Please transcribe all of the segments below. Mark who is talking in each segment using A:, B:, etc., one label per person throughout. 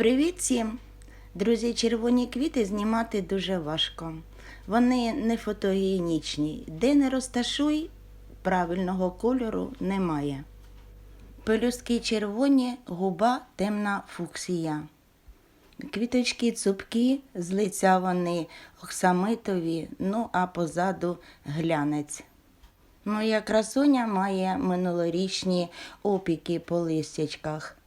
A: Привіт всім! Друзі, червоні квіти знімати дуже важко. Вони не фотогенічні. Де не розташуй, правильного кольору немає. Пелюстки червоні, губа темна фуксія. Квіточки цупкі, з лиця вони оксамитові, ну а позаду глянець. Моя красуня має минулорічні опіки по листячках.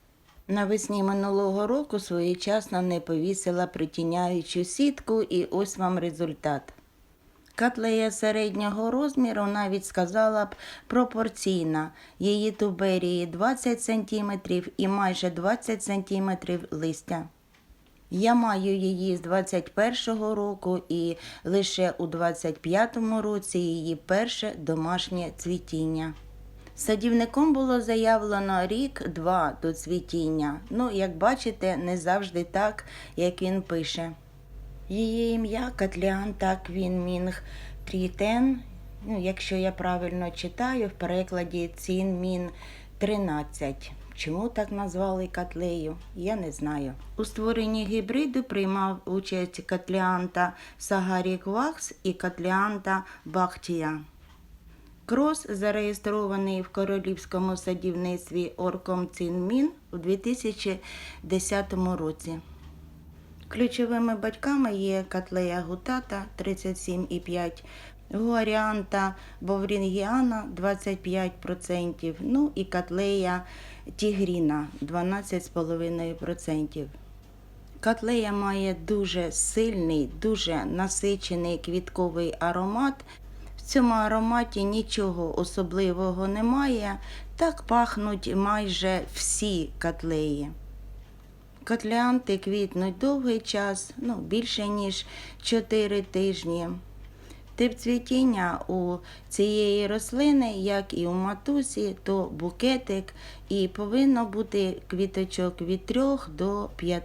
A: Навесні минулого року своєчасно не повісила притіняючу сітку, і ось вам результат. Котлея середнього розміру навіть сказала б пропорційна. Її туберії 20 см і майже 20 см листя. Я маю її з 21-го року і лише у 25-му році її перше домашнє цвітіння. Садівником було заявлено рік-два до цвітіння. Ну, як бачите, не завжди так, як він пише. Її ім'я Катліанта Квінмінг Трітен, ну, якщо я правильно читаю, в перекладі Цінмін 13. Чому так назвали котлею, я не знаю. У створенні гібриду приймав участь Катліанта Сагарік Вакс і Катліанта Бахтія. Крос зареєстрований в королівському садівництві Орком Цінмін у 2010 році. Ключовими батьками є Катлея гутата 37,5, Гуаріанта Боврінгіана 25%, ну і Катлея Тігріна 12,5%. Котлея має дуже сильний, дуже насичений квітковий аромат. В цьому ароматі нічого особливого немає. Так пахнуть майже всі котлеї. Котлеанти квітнуть довгий час, ну, більше ніж 4 тижні. Тип цвітіння у цієї рослини, як і у матусі, то букетик, і повинно бути квіточок від 3 до 5.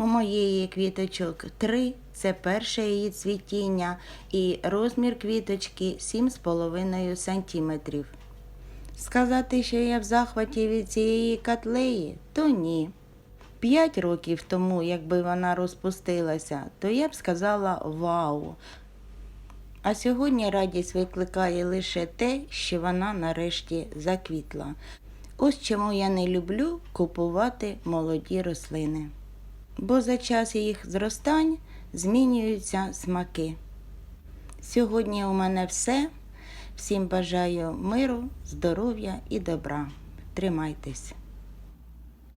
A: У моєї квіточок 3 це перше її цвітіння, і розмір квіточки 7,5 см. Сказати, що я в захваті від цієї котлеї, то ні. П'ять років тому, якби вона розпустилася, то я б сказала вау. А сьогодні радість викликає лише те, що вона нарешті заквітла. Ось чому я не люблю купувати молоді рослини. Бо за час їх зростань змінюються смаки. Сьогодні у мене все. Всім бажаю миру, здоров'я і добра. Тримайтесь.